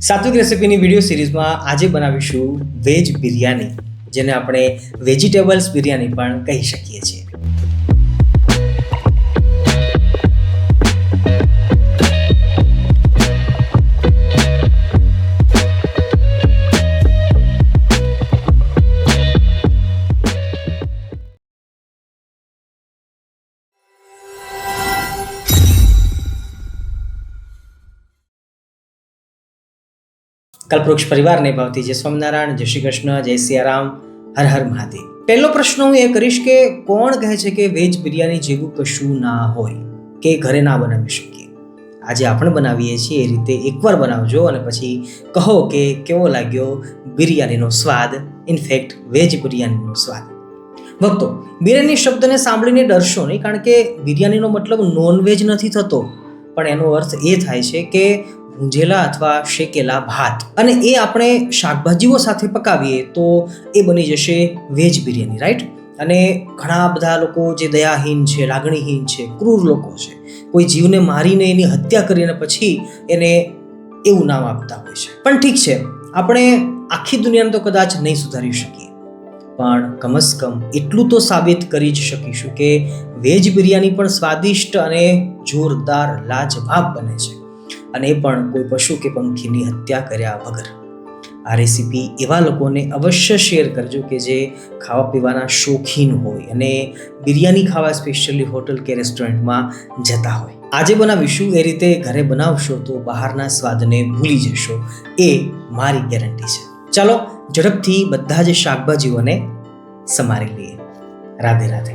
સાત્વિક રેસિપીની video સિરીઝમાં આજે બનાવીશું વેજ બિરયાની જેને આપણે વેજીટેબલ્સ બિરયાની પણ કહી શકીએ છીએ. કલ્પવૃક્ષ પરિવારને ભાવતી જય સ્વામિનારાયણ, જય શ્રી કૃષ્ણ, જય સિયારામ, હર હર મહાદેવ. પહેલો પ્રશ્ન હું એ કરીશ કે કોણ કહે છે કે વેજ બિરયાની જેવું કશું ના હોય કે ઘરે ના બનાવી શકીએ? આજે આપણે બનાવીએ છીએ એ રીતે એકવાર બનાવજો અને પછી કહો કે કેવો લાગ્યો બિરયાનીનો સ્વાદ, ઇનફેક્ટ વેજ બિરયાનીનો સ્વાદ. ભક્તો, બિરયાની શબ્દને સાંભળીને ડરશો નહીં કારણ કે બિરયાનીનો મતલબ નોનવેજ નથી થતો. પણ એનો અર્થ એ થાય છે કે ભૂંજેલા અથવા શેકેલા ભાત. અને એ આપણે શાકભાજીઓ સાથે પકાવીએ તો એ બની જશે વેજ બિરયાની રાઈટ અને ઘણા બધા લોકો જે દયાહીન છે, લાગણીહીન છે, ક્રૂર લોકો છે, કોઈ જીવને મારીને એની હત્યા કરીને પછી એને એવું નામ આપતા હોય છે. પણ ઠીક છે, આપણે આખી દુનિયાને તો કદાચ નહીં સુધારી શકીએ. પણ કમસ કમ એટલું તો સાબિત કરી જ શકીશું કે વેજ બિરયાની પણ સ્વાદિષ્ટ અને જોરદાર લાજવાબ બને છે. અને એ પણ કોઈ પશુ કે પંખીની હત્યા કર્યા વગર. આ રેસીપી એવા લોકોને અવશ્ય શેર કરજો કે જે ખાવા પીવાના શોખીન હોય અને બિરયાની ખાવા સ્પેશિયલી હોટલ કે રેસ્ટોરન્ટમાં જતા હોય. આજે બનાવીશું, એ રીતે ઘરે બનાવશો તો બહારના સ્વાદને ભૂલી જશો. એ મારી ગેરંટી છે. ચાલો, ઝડપથી બધા જ શાકભાજીઓને સમારી લઈએ. રાધે રાધે.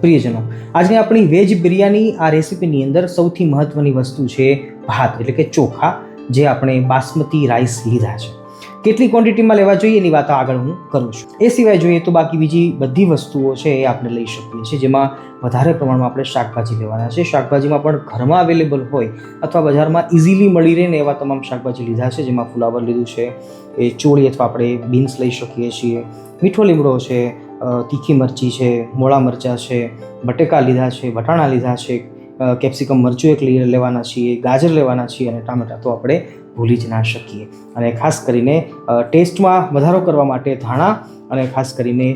પ્રિયજનો, આજની આપણી વેજ બિરયાની આ રેસીપીની અંદર સૌથી મહત્વની વસ્તુ છે ભાત એટલે કે ચોખા જે આપણે બાસમતી રાઈસ લીધા છે. કેટલી ક્વોન્ટિટીમાં લેવા જોઈએ એની વાત આગળ હું કરું છું. એ સિવાય જોઈએ તો બાકી બીજી બધી વસ્તુઓ છે એ આપણે લઈ શકીએ છીએ, જેમાં વધારે પ્રમાણમાં આપણે શાકભાજી લેવાના છે. શાકભાજીમાં પણ ઘરમાં અવેલેબલ હોય અથવા બજારમાં ઇઝીલી મળી રહે ને એવા તમામ શાકભાજી લીધા છે, જેમાં ફુલાવર લીધું છે, એ ચોળી અથવા આપણે બીન્સ લઈ શકીએ છીએ, મીઠો લીમડો છે તીખી મરચી છે, મોળા મરચાં છે, બટેકા લીધા છે, વટાણા લીધા છે કેપ્સિકમ મરચું એક લેવાના છીએ, ગાજર લેવાના છીએ અને ટામેટા તો આપણે ભૂલી જ ના શકીએ. અને ખાસ કરીને ટેસ્ટમાં વધારો કરવા માટે ધાણા અને ખાસ કરીને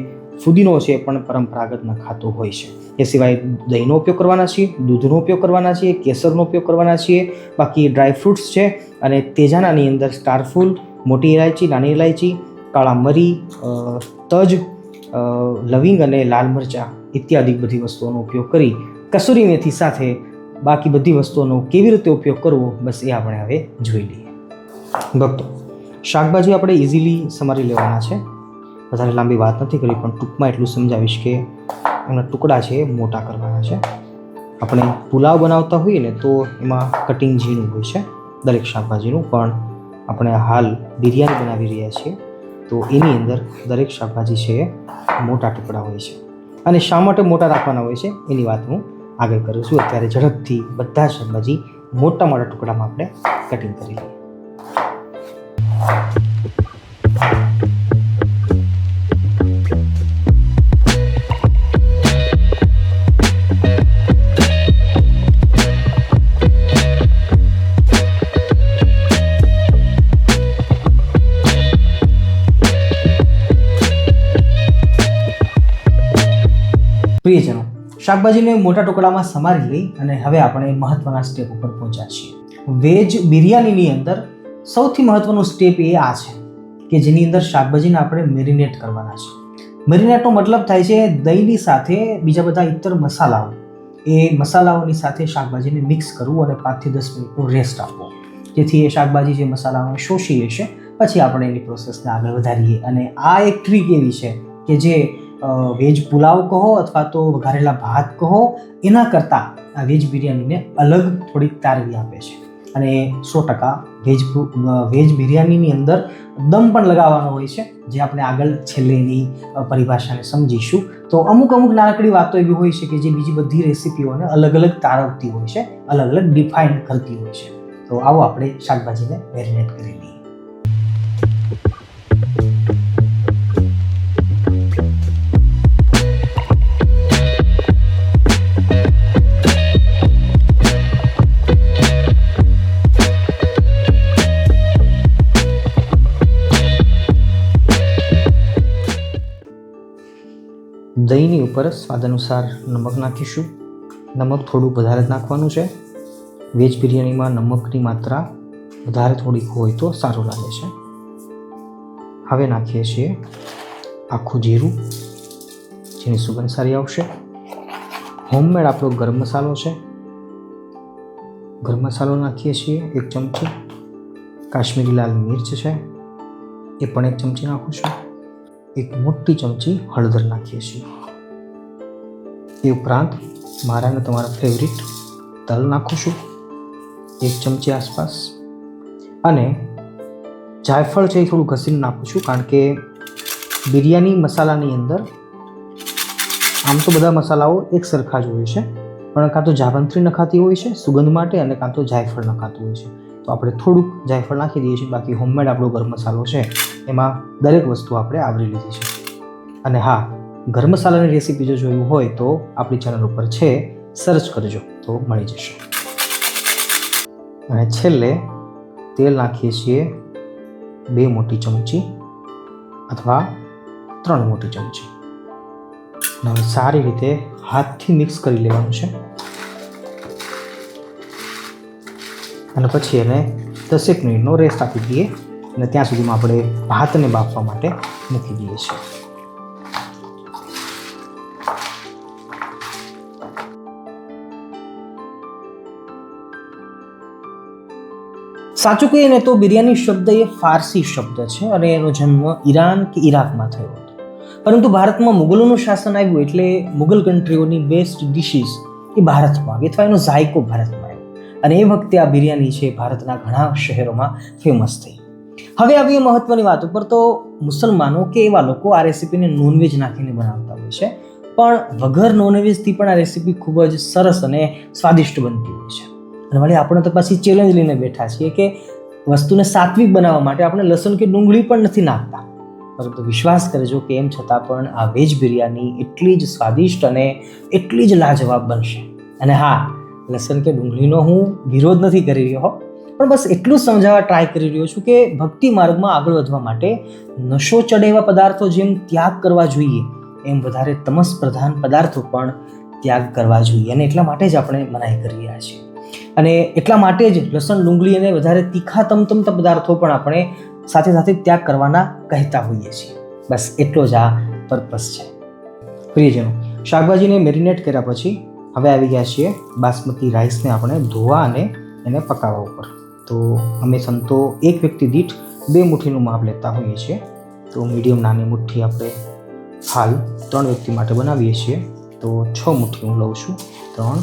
ફુદીનો છે પણ પરંપરાગત નખાતો હોય છે. એ સિવાય દહીંનો ઉપયોગ કરવાના છીએ, દૂધનો ઉપયોગ કરવાના છીએ, કેસરનો ઉપયોગ કરવાના છીએ, બાકી ડ્રાય ફ્રૂટ્સ છે અને તેજાનાની અંદર સ્ટારફૂલ, મોટી ઇલાયચી, નાની ઇલાયચી, કાળા મરી તજ લવિંગ અને લાલ મરચાં ઇત્યાદિ બધી વસ્તુઓનો ઉપયોગ કરી કસૂરી મેથી સાથે બાકી બધી વસ્તુઓનો કેવી રીતે ઉપયોગ કરવો, બસ એ આપણે હવે જોઈ લઈએ. ભક્તો, શાકભાજી આપણે ઇઝીલી સમારી લેવાના છે. વધારે લાંબી વાત નથી કરી, પણ ટૂંકમાં એટલું સમજાવીશ કે એમના ટુકડા છે મોટા કરવાના છે. આપણે પુલાવ બનાવતા હોઈએ ને, તો એમાં કટિંગ ઝીણું હોય છે, દરેક શાકભાજીનું. પણ આપણે હાલ બિરયાની બનાવી રહ્યા છીએ, તો એની અંદર દરેક શાકભાજી છે એ મોટા ટુકડા હોય છે. અને શા માટે મોટા રાખવાના હોય છે, એની વાત હું આગળ કરીશું અત્યારે ઝડપથી બધા શાકભાજી મોટા મોટા ટુકડામાં આપણે કટિંગ કરી લઈએ. પ્રિયજનો શાકભાજીને મોટા ટુકડામાં સમારી લઈ અને હવે આપણે મહત્વના સ્ટેપ ઉપર પહોંચ્યા છીએ. વેજ બિરયાનીની અંદર સૌથી મહત્વનું સ્ટેપ એ આ છે કે જેની અંદર શાકભાજીને આપણે મેરિનેટ કરવાના છે. મેરિનેટનો મતલબ થાય છે દહીંની સાથે બીજા બધા ઇતર મસાલાઓ. એ મસાલાઓની સાથે શાકભાજીને મિક્સ કરવું અને પાંચથી દસ મિનિટનો રેસ્ટ આપવો. જેથી એ શાકભાજી જે મસાલાઓને શોષી લેશે, પછી આપણે એની પ્રોસેસને આગળ વધારીએ. અને આ એક ટ્રીક એવી છે કે જે વેજ પુલાવ કહો અથવા તો વઘારેલા ભાત કહો, એના કરતાં આ વેજ બિરયાનીને અલગ થોડીક તારવી આપે છે. અને સો ટકા વેજ વેજ બિરયાનીની અંદર દમ પણ લગાવવાનો હોય છે, જે આપણે આગળ છેલ્લેની પરિભાષાને સમજીશું. તો અમુક અમુક નાનકડી વાતો એવી હોય છે કે જે બીજી બધી રેસીપીઓને અલગ અલગ તારવતી હોય છે, અલગ અલગ ડિફાઇન કરતી હોય છે. તો આવો આપણે શાકભાજીને મેરિનેટ કરી લઈએ. દહીંની ઉપર સ્વાદ અનુસાર નમક નાખીશું. નમક થોડું વધારે જ નાખવાનું છે. વેજ બિરયાનીમાં નમકની માત્રા વધારે થોડીક હોય તો સારું લાગે છે. હવે નાખીએ છીએ આખું જીરું, જેની સુગંધ સારી આવશે. હોમમેડ આપણો ગરમ મસાલો છે. ગરમ મસાલો નાખીએ છીએ એક ચમચી. કાશ્મીરી લાલ મિર્ચ છે. એ પણ એક ચમચી નાખું છું. એક મોટી ચમચી હળદર નાખીએ છીએ. એ ઉપરાંત મારા અને તમારા ફેવરિટ તલ નાખું છું, એક ચમચી આસપાસ. અને જાયફળ છે એ થોડું ઘસીને નાખું છું, કારણ કે બિરયાની મસાલાની અંદર આમ તો બધા મસાલાઓ એક સરખા જ હોય છે, પણ કાં તો જાવંત્રી નખાતી હોય છે સુગંધ માટે અને કાં તો જાયફળ નખાતું હોય છે. તો આપણે થોડુંક જાયફળ નાખી દઈએ છીએ, બાકી હોમમેડ આપણો ગરમ મસાલો છે. એમાં દરેક વસ્તુ આપણે આવરી લીધી છે. અને હા ગરમ મસાલાની રેસીપી જો જોયું હોય તો આપણી ચેનલ ઉપર છે સર્ચ કરજો તો મળી જશે. અને છેલ્લે તેલ નાખીએ છીએ બે મોટી ચમચી અથવા ત્રણ મોટી ચમચી. હવે સારી રીતે હાથથી મિક્સ કરી લેવાનું છે. અને પછી એને દસેક મિનિટનો રેસ્ટ આપી દઈએ. અને ત્યાં સુધીમાં આપણે ભાતને બાફવા માટે મૂકી દઈએ છીએ. સાચું કહીએ ને તો બિરયાની શબ્દ એ ફારસી શબ્દ છે અને એનો જન્મ ઈરાન કે ઈરાકમાં થયો હતો. પરંતુ ભારતમાં મુગલોનું શાસન આવ્યું એટલે મુગલ કન્ટ્રીઓની બેસ્ટ ડિશિસ એ ભારતમાં આવી અથવા એનો ઝાયકો ભારતમાં આવ્યો. અને એ વખતે આ બિરયાની છે ભારતના ઘણા શહેરોમાં ફેમસ થઈ. હવે આવી મહત્વની વાત ઉપર તો મુસલમાનો કે એવા લોકો આ રેસીપીને નોનવેજ નાખીને બનાવતા હોય છે. પણ વગર નોનવેજથી પણ આ રેસીપી ખૂબ જ સરસ અને સ્વાદિષ્ટ બનતી હોય છે. અને વળી આપણે તો પાછી ચેલેન્જ લઈને બેઠા છીએ કે વસ્તુને સાત્વિક બનાવવા માટે આપણે લસણ કે ડુંગળી પણ નથી નાખતા. પરંતુ વિશ્વાસ કરજો કે એમ છતાં પણ આ વેજ બિરયાની એટલી જ સ્વાદિષ્ટ અને એટલી જ લાજવાબ બનશે. અને હા, લસણ કે ડુંગળીનો હું વિરોધ નથી કરી રહ્યો પણ બસ એટલું સમજાવવા ટ્રાય કરી રહ્યો છું કે ભક્તિ માર્ગમાં આગળ વધવા માટે નશો ચડે એવા પદાર્થો જેમ ત્યાગ કરવા જોઈએ, એમ વધારે તમસ પ્રધાન પદાર્થો પણ ત્યાગ કરવા જોઈએ. અને એટલા માટે જ આપણે મનાઈ કરી રહ્યા છીએ. અને એટલા માટે જ લસણ, ડુંગળી અને વધારે તીખા, તમતમતા પદાર્થો પણ આપણે સાથે સાથે ત્યાગ કરવાના કહેતા હોઈએ છીએ. બસ એટલો જ આ પર્પસ છે. પ્રિયજનો, શાકભાજીને મેરિનેટ કર્યા પછી હવે આવી ગયા છીએ બાસમતી રાઈસને આપણે ધોવા અને એને પકાવવા ઉપર. તો અમે સંતો એક વ્યક્તિ દીઠ બે મુઠ્ઠીનું માપ લેતા હોઈએ છીએ. તો મીડિયમ નાની મુઠ્ઠી આપણે હાલ ત્રણ વ્યક્તિ માટે બનાવીએ છીએ. તો છ મુઠ્ઠી હું લઉં છું. ત્રણ,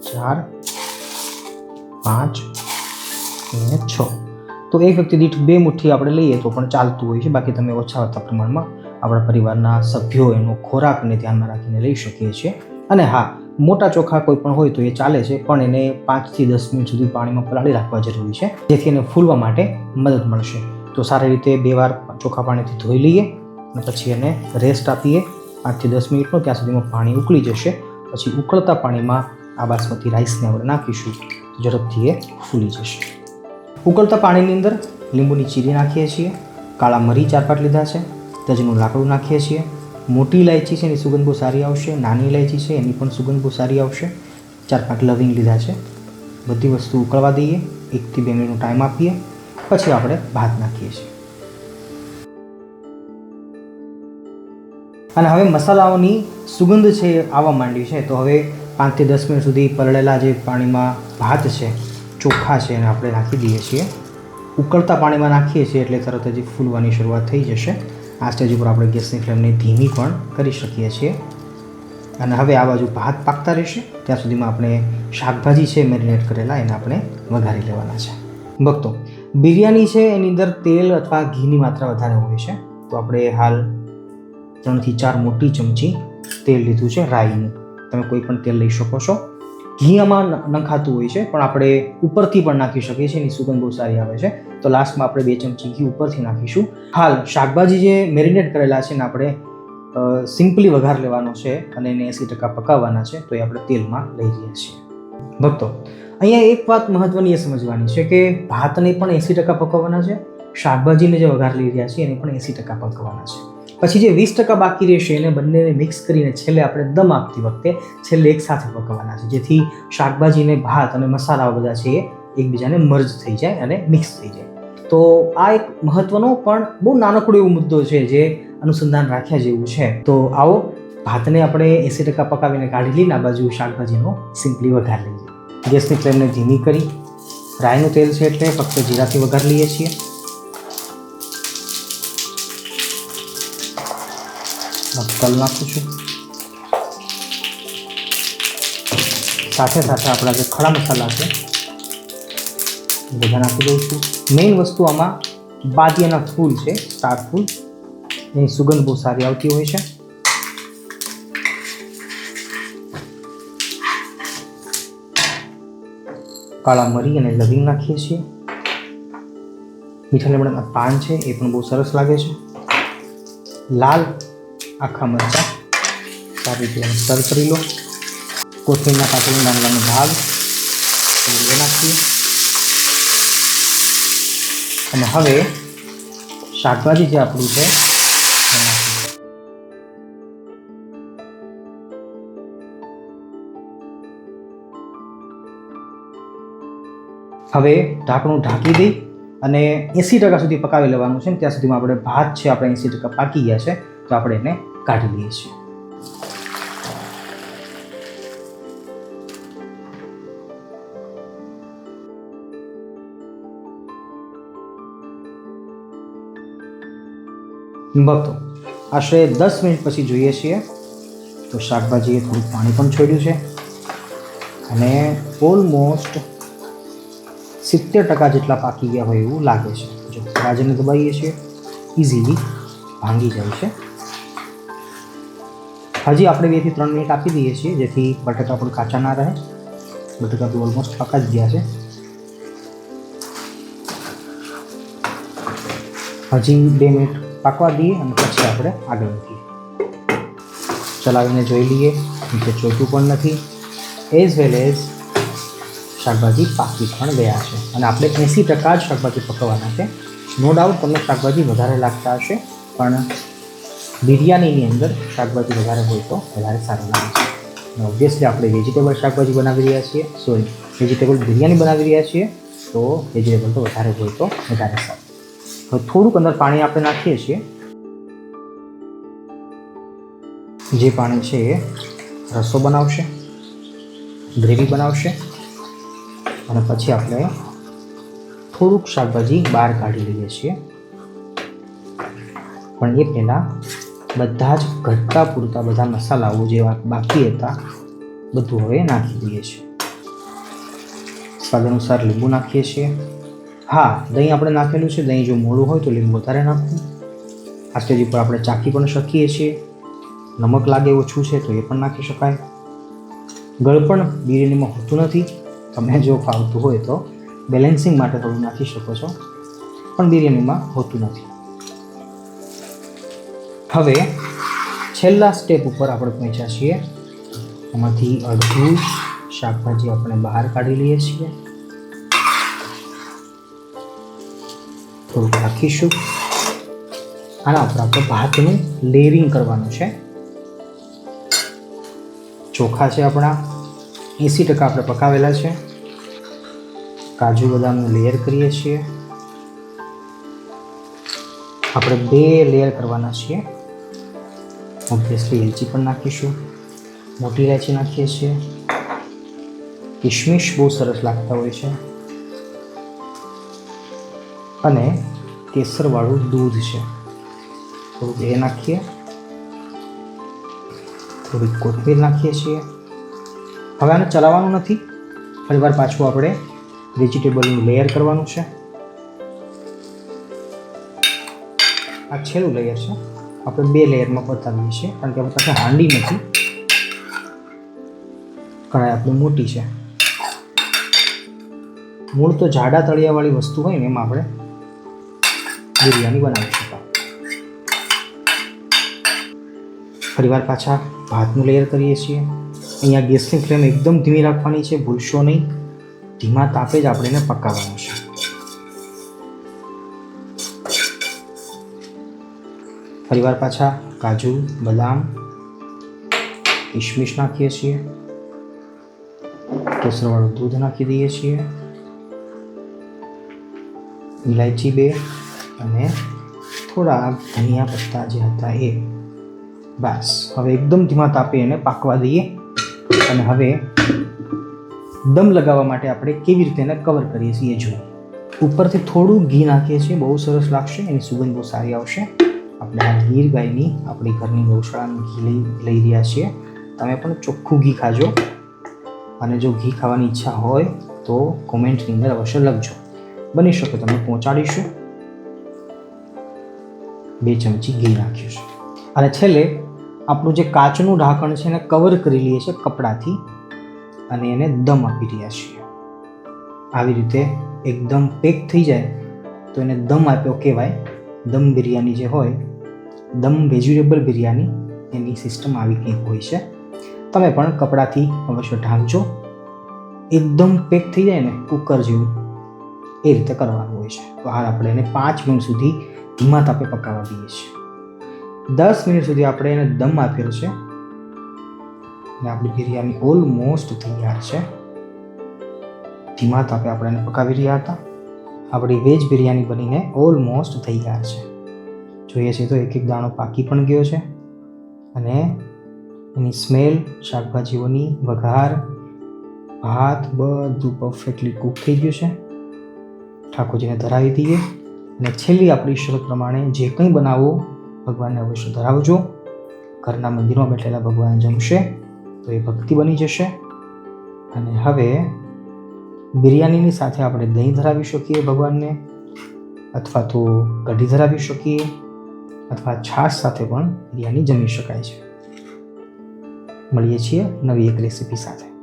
ચાર, પાંચ અને છ. તો એક વ્યક્તિ દીઠ બે મુઠ્ઠી આપણે લઈએ તો પણ ચાલતું હોય છે. બાકી તમે ઓછા હતા પ્રમાણમાં આપણા પરિવારના સભ્યો એનો ખોરાકને ધ્યાનમાં રાખીને લઈ શકીએ છીએ. અને હા મોટા ચોખા કોઈ પણ હોય તો એ ચાલે છે, પણ એને પાંચથી દસ મિનિટ સુધી પાણીમાં પલાળી રાખવા જરૂરી છે, જેથી એને ફૂલવા માટે મદદ મળશે. તો સારી રીતે બે વાર ચોખા પાણીથી ધોઈ લઈએ અને પછી એને રેસ્ટ આપીએ. પાંચથી દસ મિનિટનો ત્યાં સુધીમાં પાણી ઉકળી જશે. પછી ઉકળતા પાણીમાં આ બાસમતી રાઈસને આપણે નાખીશું. ઝડપથી એ ફૂલી જશે. ઉકળતા પાણીની અંદર લીંબુની ચીરી નાખીએ છીએ, કાળા મરી ચાર પાંચ લીધા છે તજનું લાકડું નાખીએ છીએ મોટી ઇલાયચી છે, એની સુગંધ બહુ સારી આવશે. નાની ઇલાયચી છે, એની પણ સુગંધ બહુ સારી આવશે. ચાર પાંચ લવિંગ લીધા છે. બધી વસ્તુ ઉકળવા દઈએ. એકથી બે મિનિટનો ટાઈમ આપીએ. પછી આપણે ભાત નાખીએ છીએ. અને હવે મસાલાઓની સુગંધ છે આવવા માંડી છે. તો હવે પાંચથી દસ મિનિટ સુધી પલળેલા જે પાણીમાં ભાત છે, ચોખા છે, એને આપણે નાખી દઈએ છીએ. ઉકળતા પાણીમાં નાખીએ છીએ એટલે તરત જ ફૂલવાની શરૂઆત થઈ જશે. આ સ્ટેજ ઉપર આપણે ગેસની ફ્લેમને ધીમી પણ કરી શકીએ છીએ. અને હવે આ બાજુ ભાત પાકતા રહેશે. ત્યાં સુધીમાં આપણે શાકભાજી છે મેરિનેટ કરેલા, એને આપણે વઘારી લેવાના છે. ભક્તો, બિરયાની છે એની અંદર તેલ અથવા ઘીની માત્રા વધારે હોય છે. તો આપણે હાલ ત્રણથી ચાર મોટી ચમચી તેલ લીધું છે, રાઈનું. તમે કોઈ પણ તેલ લઈ શકો છો. ઘી આમાં નખાતું હોય છે, પણ આપણે ઉપરથી પણ નાખી શકીએ છીએ, એની સુગંધ બહુ સારી આવે છે. તો લાસ્ટમાં આપણે બે ચમચી ઘી ઉપરથી નાખીશું. હાલ, શાકભાજી જે મેરિનેટ કરેલા છે ને આપણે સિમ્પલી વઘાર લેવાનો છે અને એને એંસી ટકા પકાવવાના છે, તો એ આપણે તેલમાં લઈ રહ્યા છીએ. ભક્તો, અહીંયા એક વાત મહત્વની એ સમજવાની છે કે ભાતને પણ એંસી ટકા પકાવવાના છે, શાકભાજીને જે વઘાર લઈ રહ્યા છીએ એને પણ એંસી ટકા પકવવાના છે. પછી જે વીસ ટકા બાકી રહેશે એને બંનેને મિક્સ કરીને છેલ્લે આપણે દમ આપતી વખતે છેલ્લે એક સાથે પકવવાના છે. જેથી શાકભાજીને ભાત અને મસાલાઓ બધા છે એ એકબીજાને મર્જ થઈ જાય અને મિક્સ થઈ જાય. તો આ એક મહત્વનો પણ બહુ નાનકડો એવો મુદ્દો છે જે અનુસંધાન રાખ્યા જેવું છે. તો આવો ભાતને આપણે એંસી ટકા પકાવીને કાઢી લઈને આ બાજુ શાકભાજીનો સિમ્પલી વઘાર લઈએ. ગેસની ફ્લેમને ધીમી કરી. રાયનું તેલ છે એટલે ફક્ત જીરાથી વઘાર લઈએ છીએ. તલ નાખું છું. સાથે સાથે આપણા જે ખડા મસાલા છે, બધા નાખી દઉં છું. મેઇન વસ્તુ આમાં બાદિયાના ફૂલ છે, સ્ટાર ફૂલ. એની સુગંધ બહુ સારી આવતી હોય છે. કાળા મરી અને લવિંગ નાખીએ છીએ. મીઠા લીમડાના પાન છે, એ પણ બહુ સરસ લાગે છે. લાલ આખા મરચાં. સારી રીતે સર્વ કરી લો. કોથમીરના પાછળ નાના ભાગ. નાખીએ. અને હવે શાકભાજી જે આપણું છે હવે ઢાંકણું ઢાંકી દઈ અને એંસી ટકા સુધી પકાવી લેવાનું છે ને, ત્યાં સુધીમાં આપણે ભાત છે, આપણે એંસી ટકા પાકી ગયા છે. તો આપણે એને કાઢી લઈએ છીએ. ભક્તો, આશરે દસ મિનિટ પછી જોઈએ છીએ તો શાકભાજીએ થોડું પાણી પણ છોડ્યું છે અને ઓલમોસ્ટ સિત્તેર ટકા જેટલા પાકી ગયા હોય એવું લાગે છે. જો રાજને દબાવીએ છીએ ઇઝીલી ભાંગી જાય છે. હજી આપણે બેથી ત્રણ મિનિટ આપી દઈએ છીએ, જેથી બટાકા પણ કાચા ના રહે. બટાકા તો ઓલમોસ્ટ પાકા જ ગયા છે. હજી બે મિનિટ પાકવા દઈએ અને પછી આપણે આગળ વધીએ. ચલાવીને જોઈ લઈએ. નીચે ચોટું પણ નથી. એઝ વેલ એઝ શાકભાજી પાકી પણ ગયા છે. અને આપણે એંસી ટકા જ શાકભાજી પકવવાના છે. નો ડાઉટ તમને શાકભાજી વધારે લાગતા હશે, પણ બિરયાનીની અંદર શાકભાજી વધારે હોય તો વધારે સારું લાગે છે. ઓબ્વિયસલી આપણે વેજીટેબલ શાકભાજી બનાવી રહ્યા છીએ. સોરી વેજીટેબલ બિરયાની બનાવી રહ્યા છીએ, તો વેજીટેબલ તો વધારે હોય તો વધારે સારું. હવે થોડુંક અંદર પાણી આપણે નાખીએ છીએ. જે પાણી છે એ રસો બનાવશે, ગ્રેવી બનાવશે, અને પછી આપણે થોડુંક શાકભાજી બહાર કાઢી લઈએ છીએ. પણ એ પહેલાં બધા જ ઘટતા પૂરતા બધા મસાલાઓ જેવા બાકી હતા, બધું હવે નાખી દઈએ છીએ. સ્વાદ અનુસાર લીંબુ નાખીએ છીએ. હા, દહીં આપણે નાખેલું છે. દહીં જો મોડું હોય તો લીંબુ વધારે નાખવું. આ સ્ટેજ ઉપર આપણે ચાખી પણ શકીએ છીએ. નમક લાગે ઓછું છે તો એ પણ નાખી શકાય. ગળપણ બિરયાનીમાં હોતું નથી. તમને જો ફાવતું હોય તો બેલેન્સિંગ માટે થોડું નાખી શકો છો. પણ બિરયાનીમાં હોતું નથી. હવે છેલ્લા સ્ટેપ ઉપર આપણે પહોંચ્યા છીએ. એમાંથી અડધું શાકભાજી આપણે બહાર કાઢી લઈએ છીએ. થોડુંક રાખીશું. આના ઉપર આપણે ભાતનું લેયરિંગ કરવાનું છે. ચોખા છે આપણા. એંસી ટકા આપણે પકાવેલા છે. કાજુ બદામનું લેયર કરીએ છીએ. આપણે બે લેયર કરવાના છીએ. ઓબ્વિયસલી એલચી પણ નાખીશું. મોટી ઇલાયચી નાખીએ છીએ. કિશમિશ બહુ સરસ લાગતા હોય છે. અને કેસરવાળું દૂધ છે. થોડુંક એ નાખીએ. થોડીક કોથમીર નાખીએ છીએ. હવે આને ચલાવવાનું નથી. ફરીવાર પાછું આપણે વેજીટેબલનું લેયર કરવાનું છે. આ છેલ્લું લેયર છે. આપણે બે લેયરમાં બતાવીએ છીએ, કારણ કે આપણી પાસે હાંડી નથી. કઢાઈ આપણી મોટી છે. મૂળ તો જાડા તળિયાવાળી વસ્તુ હોય ને, એમાં આપણે બિરયાની બનાવી શકાય ફરીવાર પાછા ભાતનું લેયર કરીએ છીએ. અહીંયા ગેસની ફ્લેમ એકદમ ધીમી રાખવાની છે, ભૂલશો નહીં. ધીમા તાપે જ આપણે એને પકાવવાનું છે. ફરીવાર પાછા, કાજુ, બદામ કિશમિશ નાખીએ છીએ, કેસરવાળું દૂધ નાખી દઈએ છીએ ઇલાયચી બે અને થોડા ધનિયા પત્તા જે હતા એ. બસ. હવે એકદમ ધીમા તાપે એને પાકવા દઈએ અને હવે દમ લગાવવા માટે આપણે કેવી રીતે એને કવર કરીએ છીએ એ જોઈએ ઉપરથી થોડું ઘી નાખીએ છીએ, બહુ સરસ લાગશે એની સુગંધ બહુ સારી આવશે. આપણે આ ગીર ગાયની આપણી ઘરની ગૌશાળાનું ઘી લઈ લઈ રહ્યા છીએ. તમે પણ ચોખ્ખું ઘી ખાજો. અને જો ઘી ખાવાની ઈચ્છા હોય તો કોમેન્ટની અંદર અવશ્ય લખજો. બની શકે તમે પહોંચાડીશું. બે ચમચી ઘી નાખ્યું છે. અને છેલ્લે આપણું જે કાચનું ઢાંકણ છે એને કવર કરી લઈએ છીએ કપડાથી. અને એને દમ આપી રહ્યા છીએ. આવી રીતે એકદમ પેક થઈ જાય તો એને દમ આપ્યો કહેવાય. દમ બિરયાની જે હોય દમ વેજીટેબલ બિરયાની એની સિસ્ટમ આવી કંઈક હોય છે. તમે પણ કપડાથી અવશ્ય ઢાંકજો. એકદમ પેક થઈ જાય ને કુકર જેવું. એ રીતે કરવાનું હોય છે. તો હાલ આપણે એને પાંચ મિનિટ સુધી ધીમા તાપે પકાવવા દઈએ છીએ. દસ મિનિટ સુધી આપણે એને દમ આપ્યો છે. અને આપણી બિરયાની ઓલમોસ્ટ તૈયાર છે. ધીમા તાપે આપણે એને પકાવી રહ્યા હતા. આપણી વેજ બિરયાની બનીને ઓલમોસ્ટ તૈયાર છે. જોઈએ છીએ તો એક એક દાણો પાકી પણ ગયો છે અને એની સ્મેલ, શાકભાજીઓની વઘાર, ભાત બધું પરફેક્ટલી કૂક થઈ ગયું છે. ઠાકોરજીને ધરાવી દઈએ અને છેલ્લી આપણી શરત પ્રમાણે જે કંઈ બનાવો ભગવાનને અવશ્ય ધરાવજો. ઘરના મંદિરમાં બેઠેલા ભગવાન જમશે તો એ ભક્તિ બની જશે. અને હવે બિરયાનીની સાથે આપણે દહીં ધરાવી શકીએ ભગવાનને અથવા તો કઢી ધરાવી શકીએ. અથવા છાશ સાથે પણ બિરયાની જમી શકાય છે. મળીએ છીએ નવી એક રેસીપી સાથે.